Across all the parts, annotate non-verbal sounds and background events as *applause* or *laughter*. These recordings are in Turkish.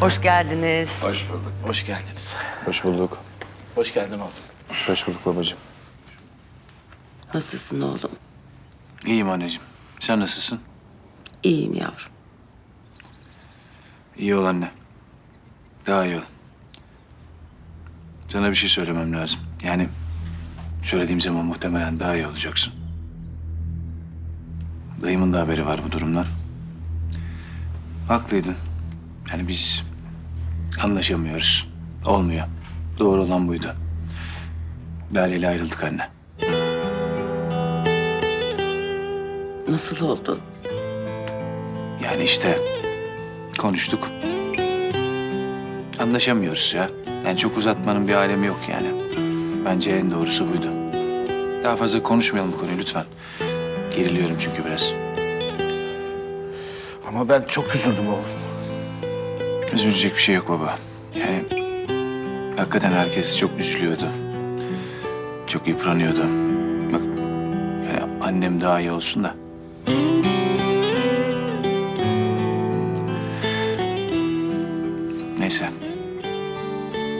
Hoş geldiniz. Hoş bulduk. Hoş geldiniz. Hoş bulduk. Hoş geldin oğlum. Hoş bulduk babacığım. Nasılsın oğlum? İyiyim anneciğim. Sen nasılsın? İyiyim yavrum. İyi ol anne. Daha iyi ol. Sana bir şey söylemem lazım. Yani söylediğim zaman muhtemelen daha iyi olacaksın. Dayımın da haberi var bu durumdan. Haklıydın. Yani biz anlaşamıyoruz. Olmuyor. Doğru olan buydu. Lale ile ayrıldık anne. Nasıl oldu? Yani işte konuştuk. Anlaşamıyoruz ya. Yani çok uzatmanın bir alemi yok yani. Bence en doğrusu buydu. Daha fazla konuşmayalım bu konuyu lütfen. Geriliyorum çünkü biraz. Ama ben çok üzüldüm oğlum. Üzülecek bir şey yok baba. Yani hakikaten herkes çok üzülüyordu. Çok yıpranıyordu. Bak yani annem daha iyi olsun da. Neyse.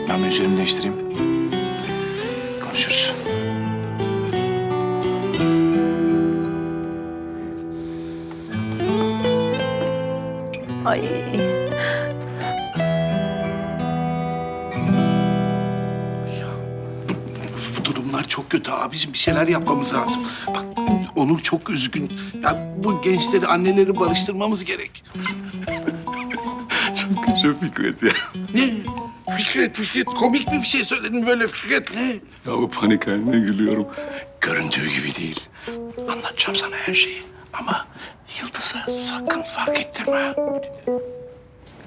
Ben bir üzerimi değiştireyim. Konuşuruz. Ay. Kötü abicim. Bir şeyler yapmamız lazım. Bak Onur çok üzgün. Ya bu gençleri, anneleri barıştırmamız gerek. Çok kötü Fikret ya. Ne? Fikret, Fikret komik bir şey söyledin böyle Fikret. Ne? Ya bu panik haline gülüyorum. Göründüğü gibi değil. Anlatacağım sana her şeyi. Ama Yıldız'a sakın fark ettirme.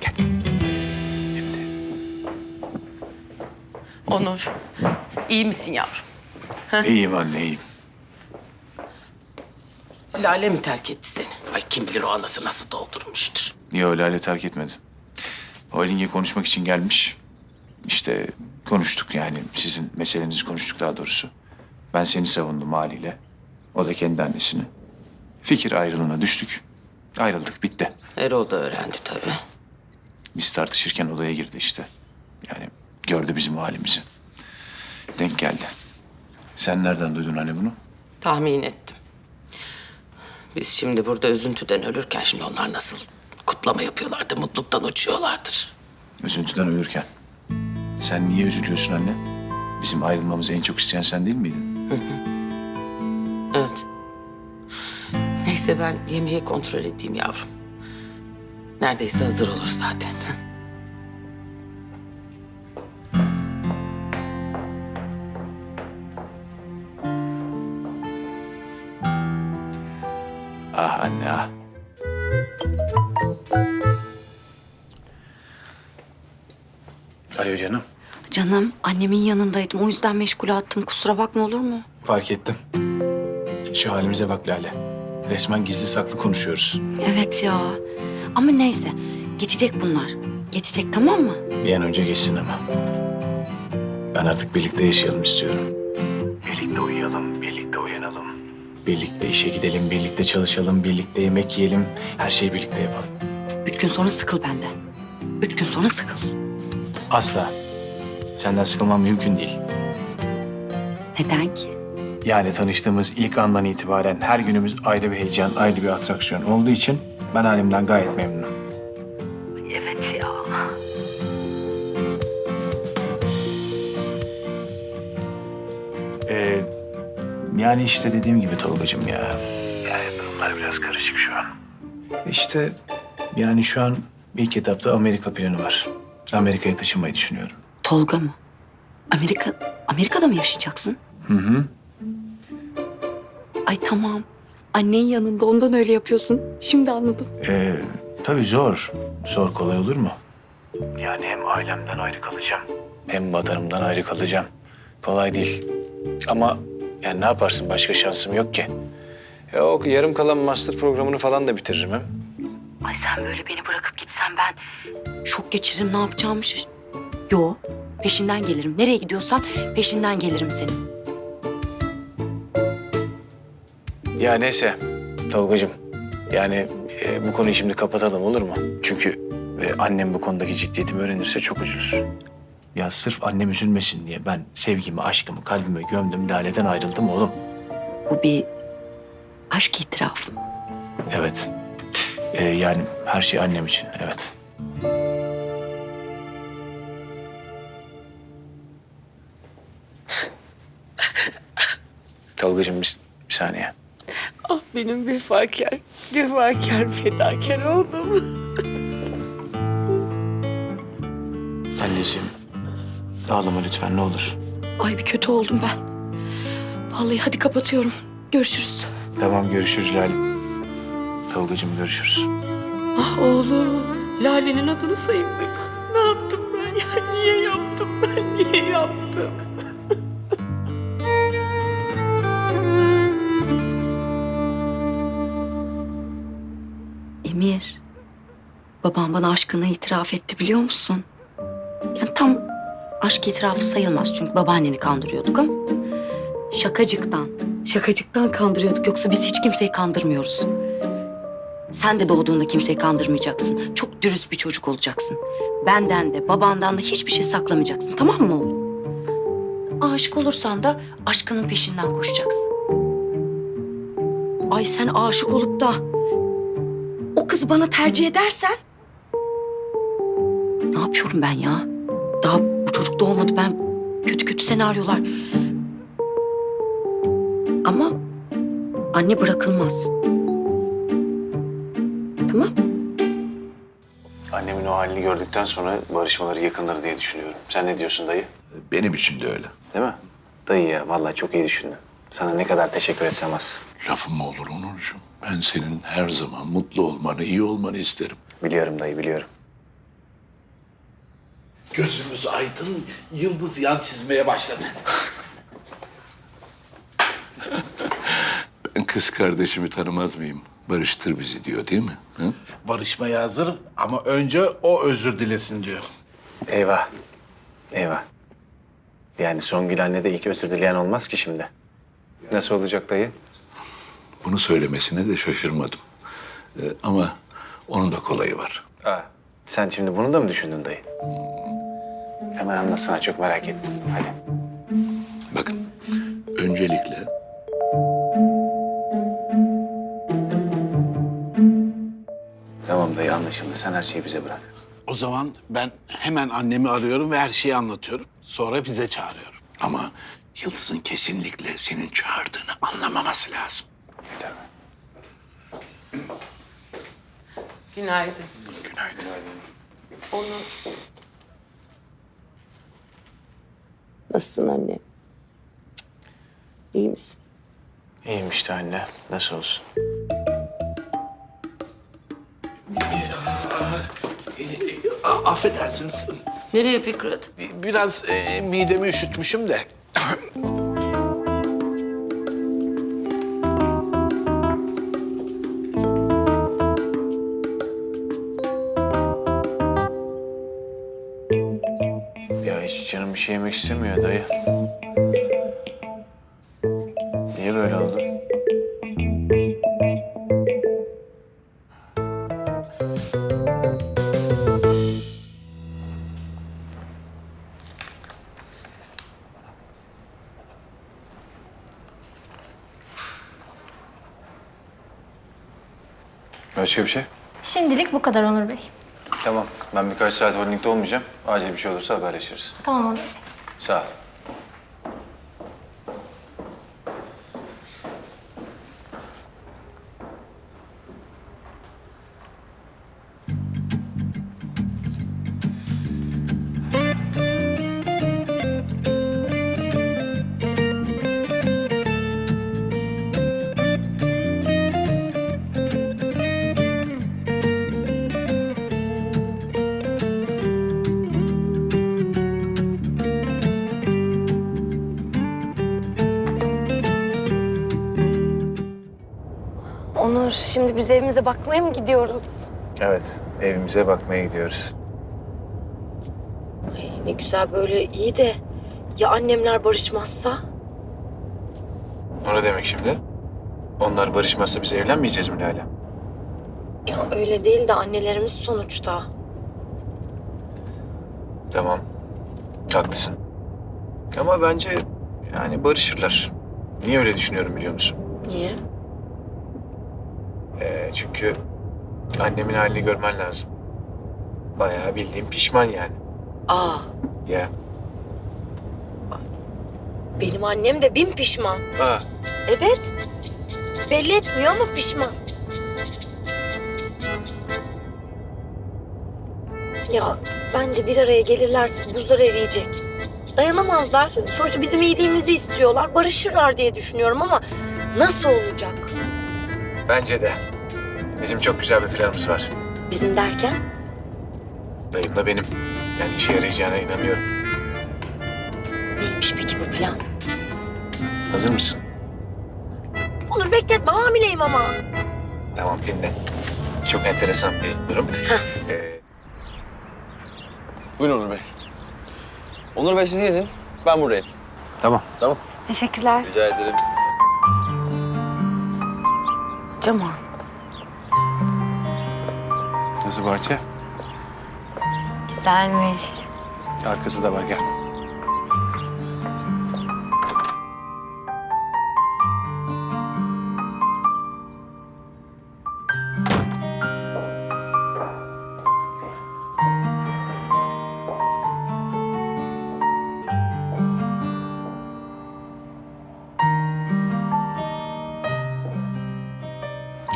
Gel. Onur. iyi misin yavrum? İyiyim anne iyiyim. Lale mi terk etti seni? Ay kim bilir o anası nasıl doldurmuştur. Yo Lale terk etmedi. O Eling'e konuşmak için gelmiş. İşte konuştuk yani sizin meselenizi konuştuk daha doğrusu. Ben seni savundum haliyle. O da kendi annesini. Fikir ayrılığına düştük. Ayrıldık bitti. Erol da öğrendi tabii. Biz tartışırken odaya girdi işte. Yani gördü bizim halimizi. Denk geldi. Sen nereden duydun anne bunu? Tahmin ettim. Biz şimdi burada üzüntüden ölürken şimdi onlar nasıl kutlama yapıyorlardı, mutluluktan uçuyorlardır. Üzüntüden uyurken. Sen niye üzülüyorsun anne? Bizim ayrılmamızı en çok isteyen sen değil miydin? Evet. Neyse ben yemeği kontrol edeyim yavrum. Neredeyse hazır olur zaten. Alo canım. Canım annemin yanındaydım. O yüzden meşgule attım. Kusura bakma olur mu? Fark ettim. Şu halimize bak Lale. Resmen gizli saklı konuşuyoruz. Evet ya. Ama neyse. Geçecek bunlar. Geçecek tamam mı? Bir an önce geçsin ama. Ben artık birlikte yaşayalım istiyorum. Birlikte uyuyalım, birlikte uyanalım. Birlikte işe gidelim, birlikte çalışalım, birlikte yemek yiyelim. Her şeyi birlikte yapalım. Üç gün sonra sıkıl benden. Üç gün sonra sıkıl. Asla. Senden sıkılmam mümkün değil. Neden ki? Yani tanıştığımız ilk andan itibaren her günümüz ayrı bir heyecan, ayrı bir atraksiyon olduğu için ben halimden gayet memnunum. Evet ya. Ee, yani işte dediğim gibi Tolga'cığım ya. Yani durumlar biraz karışık şu an. İşte yani şu an ilk etapta Amerika planı var. Amerika'ya taşınmayı düşünüyorum. Tolga mı? Amerika, Amerika'da mı yaşayacaksın? Hı hı. Ay tamam. Annen yanında ondan öyle yapıyorsun. Şimdi anladım. Ee, tabii zor. Zor kolay olur mu? Yani hem ailemden ayrı kalacağım. Hem vatanımdan ayrı kalacağım. Kolay değil. Ama yani ne yaparsın başka şansım yok ki. O yarım kalan master programını falan da bitiririm hem. Ay sen böyle beni bırakıp gitsen ben şok geçiririm ne yapacağımı şaş... Yo peşinden gelirim. Nereye gidiyorsan peşinden gelirim senin. Ya neyse Tolgacığım. Yani e, bu konuyu şimdi kapatalım olur mu? Çünkü Ve annem bu konudaki ciddiyetimi öğrenirse çok üzülür. Ya sırf annem üzülmesin diye ben sevgimi, aşkımı kalbime gömdüm, Lale'den ayrıldım oğlum. Bu bir aşk itirafı. Evet. Ee, yani her şey annem için, evet. Tolga'cığım bir, bir saniye. Ah benim vefakar, vefakar, fedakar oğlum. Anneciğim, ağlama lütfen ne olur. Ay bir kötü oldum ben. Vallahi hadi kapatıyorum. Görüşürüz. Tamam görüşürüz Lale. Tolga'cığım görüşürüz. Ah oğlum, Lale'nin adını sayıldık. Ne yaptım ben ya? *laughs* Niye yaptım ben? *laughs* Niye yaptım? *laughs* Emir, babam bana aşkını itiraf etti biliyor musun? Yani tam aşk itirafı sayılmaz çünkü babaanneni kandırıyorduk ama şakacıktan, şakacıktan kandırıyorduk yoksa biz hiç kimseyi kandırmıyoruz. Sen de doğduğunda kimseyi kandırmayacaksın. Çok dürüst bir çocuk olacaksın. Benden de babandan da hiçbir şey saklamayacaksın tamam mı oğlum? Aşık olursan da aşkının peşinden koşacaksın. Ay sen aşık olup da o kızı bana tercih edersen... Ne yapıyorum ben ya? Daha bu çocuk doğmadı. Ben kötü kötü senaryolar... Ama anne bırakılmaz. Tamam. Annemin o halini gördükten sonra barışmaları yakınları diye düşünüyorum. Sen ne diyorsun dayı? Benim için de öyle. Değil mi? Dayı ya vallahi çok iyi düşündün. Sana ne kadar teşekkür etsem az. Lafım mı olur Onurcuğum? Ben senin her zaman mutlu olmanı, iyi olmanı isterim. Biliyorum dayı biliyorum. Gözümüz aydın, yıldız yan çizmeye başladı. Ben kız kardeşimi tanımaz mıyım? Barıştır bizi diyor değil mi? Hı? Barışmaya hazırım ama önce o özür dilesin diyor. Eyvah. Eyvah. Yani Songül anne de ilk özür dileyen olmaz ki şimdi. Nasıl olacak dayı? Bunu söylemesine de şaşırmadım. Ee, ama onun da kolayı var. Aa, sen şimdi bunu da mı düşündün dayı? Hemen anlatsana çok merak ettim. Hadi. Bakın, öncelikle Tamam dayı anlaşıldı. Sen her şeyi bize bırak. O zaman ben hemen annemi arıyorum ve her şeyi anlatıyorum. Sonra bize çağırıyorum. ama Yıldız'ın kesinlikle senin çağırdığını anlamaması lazım. Yeter mi? Günaydın. Günaydın. Onur. Nasılsın anne? İyi misin? İyiyim işte anne. Nasıl olsun? Affedersiniz. Nereye Fikret? Biraz e, midemi üşütmüşüm de. Ya hiç canım bir şey yemek istemiyor dayı. Başka bir şey? Şimdilik bu kadar Onur Bey. Tamam. Ben birkaç saat holdingde olmayacağım. Acil bir şey olursa haberleşiriz. Tamam Onur Bey. Sağ ol. Onur şimdi biz evimize bakmaya mı gidiyoruz? Evet. Evimize bakmaya gidiyoruz. Ay, ne güzel böyle iyi de ya annemler barışmazsa? O ne demek şimdi? Onlar barışmazsa biz evlenmeyeceğiz mi Lale? Ya öyle değil de annelerimiz sonuçta. Tamam. Haklısın. Ama bence yani barışırlar. Niye öyle düşünüyorum biliyor musun? Niye? Ee, çünkü annemin halini görmen lazım. Bayağı bildiğim pişman yani. Aa, Ya. benim annem de bin pişman. Aa, Evet. Belli etmiyor ama pişman. Ya bence bir araya gelirlerse buzlar eriyecek. Dayanamazlar. Sonuçta bizim iyiliğimizi istiyorlar. Barışırlar diye düşünüyorum ama nasıl olacak? Bence de. Bizim çok güzel bir planımız var. Bizim derken? Dayımla benim. Yani işe yarayacağına inanıyorum. Neymiş peki bu plan? Hazır mısın? Onur bekletme hamileyim ama. Tamam dinle. Çok enteresan bir durum. Ee, Buyurun Onur Bey. Onur Bey siz gezin. Ben buradayım. tamam. Tamam. Teşekkürler. Rica ederim. Cemal. Nasıl bahçe? Güzelmiş. Arkası da var gel.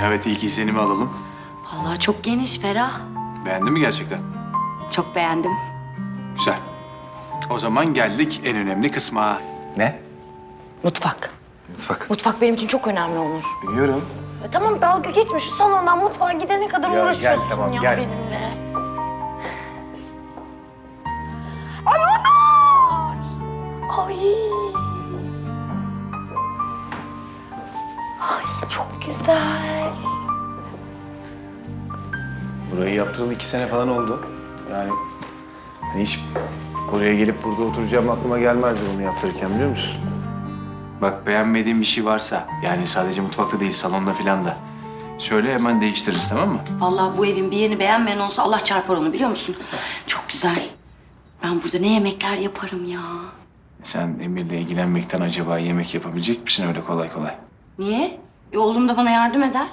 Evet ilk izlenimi alalım. Vallahi çok geniş, ferah. Beğendin mi gerçekten? Çok beğendim. Güzel. O zaman geldik en önemli kısma. Ne? Mutfak. Mutfak. Mutfak benim için çok önemli Onur. Biliyorum. Ya tamam dalga geçme şu salondan mutfağa gidene kadar Ya uğraşıyorsun gel, tamam, ya gel. benimle. İki sene falan oldu. Yani hani hiç buraya gelip burada oturacağım aklıma gelmezdi bunu yaptırırken biliyor musun? Bak beğenmediğin bir şey varsa yani sadece mutfakta değil salonda filan da söyle hemen değiştiririz tamam mı? Vallahi bu evin bir yerini beğenmeyen olsa Allah çarpar onu biliyor musun? Çok güzel. Ben burada ne yemekler yaparım ya. Sen Emir'le ilgilenmekten acaba yemek yapabilecek misin öyle kolay kolay? Niye? E, oğlum da bana yardım eder.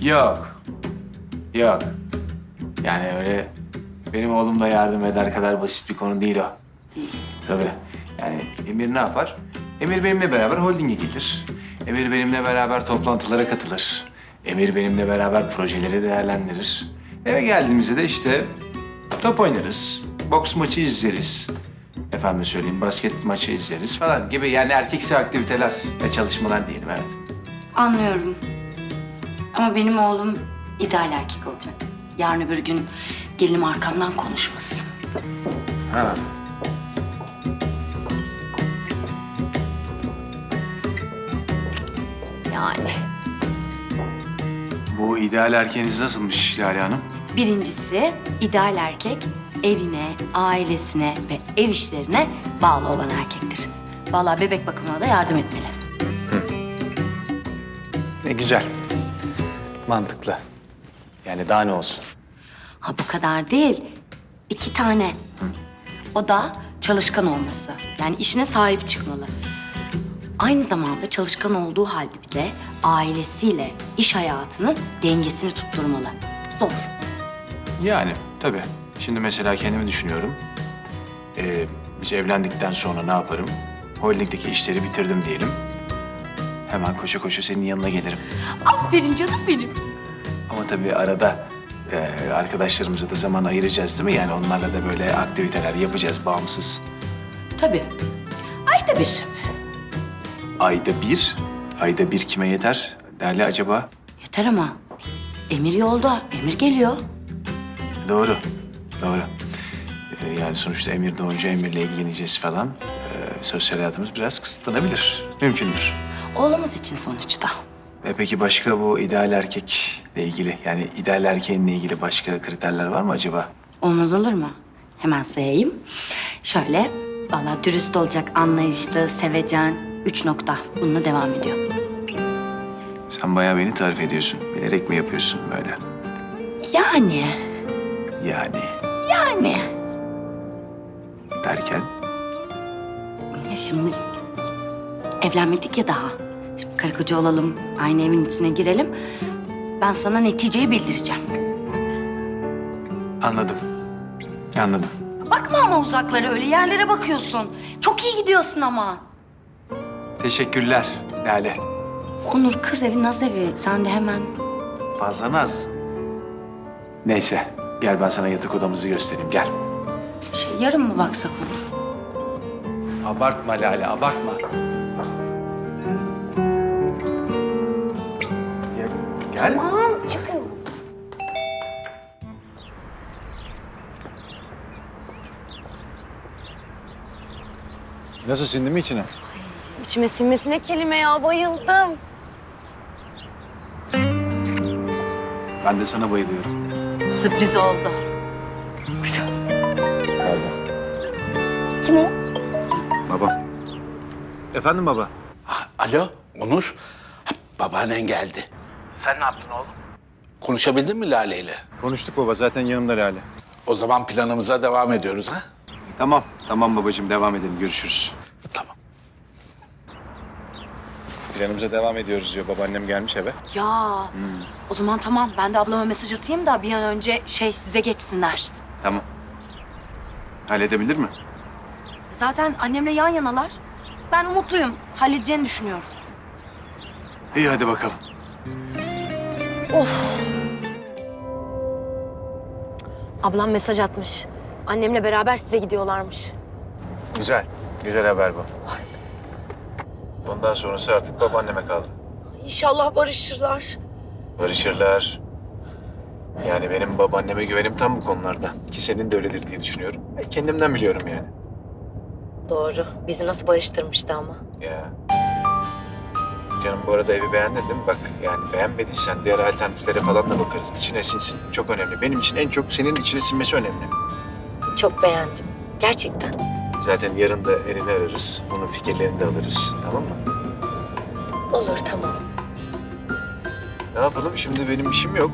Yok. Yok. Yani öyle benim oğlum da yardım eder kadar basit bir konu değil o. Tabii. Yani Emir ne yapar? Emir benimle beraber holdinge gelir. Emir benimle beraber toplantılara katılır. Emir benimle beraber projeleri değerlendirir. Eve geldiğimizde de işte top oynarız, boks maçı izleriz. Efendim söyleyeyim basket maçı izleriz falan gibi yani erkeksi aktiviteler ve çalışmalar diyelim evet. Anlıyorum. Ama benim oğlum ideal erkek olacak. Yarın öbür gün gelinim arkamdan konuşmasın. Ha. Yani. Bu ideal erkeğiniz nasılmış Lale Hanım? Birincisi ideal erkek evine, ailesine ve ev işlerine bağlı olan erkektir. Vallahi bebek bakımına da yardım etmeli. Ne güzel. Mantıklı. Yani daha ne olsun? Ha bu kadar değil. İki tane. O da çalışkan olması. Yani işine sahip çıkmalı. Aynı zamanda çalışkan olduğu halde bir de ailesiyle iş hayatının dengesini tutturmalı. Zor. Yani tabii. Şimdi mesela kendimi düşünüyorum. Ee, biz evlendikten sonra ne yaparım? Holding'deki işleri bitirdim diyelim. Hemen koşa koşa senin yanına gelirim. Aferin canım benim. Ama tabii arada e, arkadaşlarımıza da zaman ayıracağız değil mi? Yani onlarla da böyle aktiviteler yapacağız bağımsız. Tabii. Ayda bir. Ayda bir, ayda bir kime yeter? Lale acaba? Yeter ama. Emir yolda. Emir geliyor. Doğru, doğru. Ee, yani sonuçta Emir doğunca Emir'le ilgileneceğiz falan. Ee, sosyal hayatımız biraz kısıtlanabilir. Mümkündür. Oğlumuz için sonuçta. E peki başka bu ideal erkekle ilgili, yani ideal erkeğinle ilgili başka kriterler var mı acaba? Olmaz olur mu? Hemen sayayım. Şöyle, vallahi dürüst olacak, anlayışlı, sevecen. Üç nokta. Bununla devam ediyor. Sen bayağı beni tarif ediyorsun. Bilerek mi yapıyorsun böyle? Yani, Yani. yani. Derken? Ya şimdi biz evlenmedik ya daha. Karı koca olalım, aynı evin içine girelim. Ben sana neticeyi bildireceğim. Anladım. Anladım. Bakma ama uzaklara öyle yerlere bakıyorsun. Çok iyi gidiyorsun ama. Teşekkürler Lale. Onur kız evi naz evi. Sen de hemen Fazla naz. Neyse gel ben sana yatak odamızı göstereyim gel. şey, yarın mı baksak ona? Abartma Lale abartma. Gel. Tamam çıkın. Nasıl sindi mi içine? İçime sinmesine kelime ya bayıldım. Ben de sana bayılıyorum. Sürpriz oldu. Kim o? Baba. Efendim baba. Ha, Alo Onur. Ha, babaannen geldi. Sen ne yaptın oğlum? Konuşabildin mi Lale ile? Konuştuk baba zaten yanımda Lale. O zaman planımıza devam ediyoruz ha? Tamam. Tamam babacığım devam edelim görüşürüz. Tamam. Planımıza devam ediyoruz diyor. Babaannem gelmiş eve. Ya o zaman tamam ben de ablama mesaj atayım da bir an önce şey size geçsinler. Tamam. Halledebilir mi? Zaten annemle yan yanalar. Ben umutluyum. Halledeceğini düşünüyorum. İyi hadi bakalım. Ablam mesaj atmış. Annemle beraber size gidiyorlarmış. Güzel. Güzel haber bu. Bundan sonrası artık babaanneme kaldı. İnşallah barışırlar. Barışırlar. Yani benim babaanneme güvenim tam bu konularda. Ki senin de öyledir diye düşünüyorum. Kendimden biliyorum yani. Doğru. Bizi nasıl barıştırmıştı ama. Ya. Canım bu arada evi beğendin değil mi? Bak yani beğenmediysen diğer alternatiflere falan da bakarız. İçine sinsin. Çok önemli. Benim için en çok senin içine sinmesi önemli. Çok beğendim. Gerçekten. Zaten yarın da Eren'i ararız. Onun fikirlerini de alırız. Tamam mı? Olur tamam. Ne yapalım? Şimdi benim işim yok.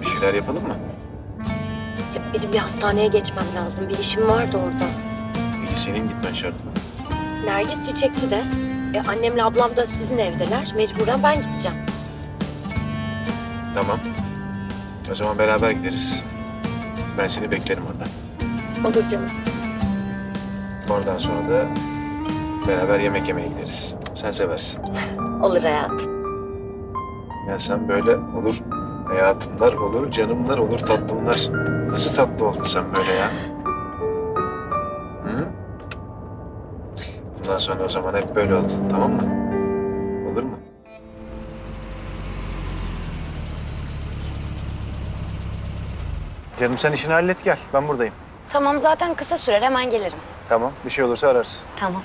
Bir şeyler yapalım mı? Ya benim bir hastaneye geçmem lazım. Bir işim vardı orada. İyi senin gitmen şart mı? Nergis çiçekçi de. E, annemle ablam da sizin evdeler. Mecburen ben gideceğim. Tamam. O zaman beraber gideriz. Ben seni beklerim orada. Olur canım. Oradan sonra da beraber yemek yemeye gideriz. Sen seversin. *laughs* Olur hayatım. Ya sen böyle olur hayatımlar olur, canımlar olur, tatlımlar. Nasıl tatlı oldun sen böyle ya? Bundan sonra o zaman hep böyle ol, tamam mı? Olur mu? Canım sen işini hallet gel. Ben buradayım. Tamam zaten kısa sürer. Hemen gelirim. Tamam. Bir şey olursa ararsın. Tamam.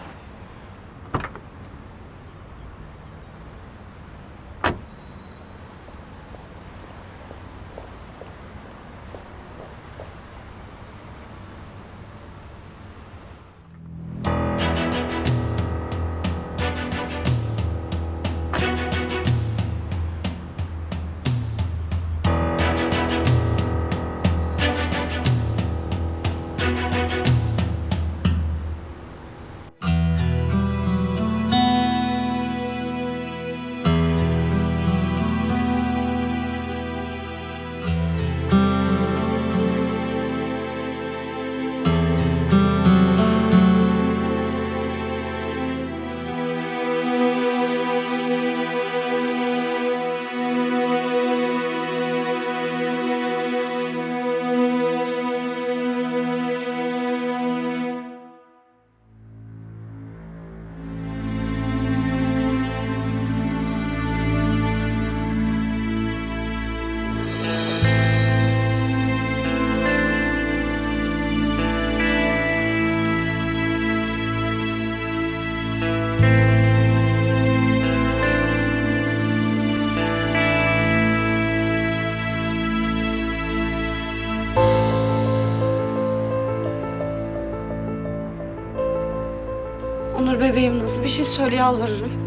Bebeğim nasıl bir şey söyle yalvarırım.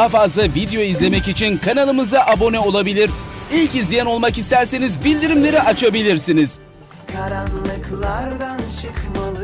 Daha fazla video izlemek için kanalımıza abone olabilir. İlk izleyen olmak isterseniz bildirimleri açabilirsiniz. karanlıklardan çıkmalı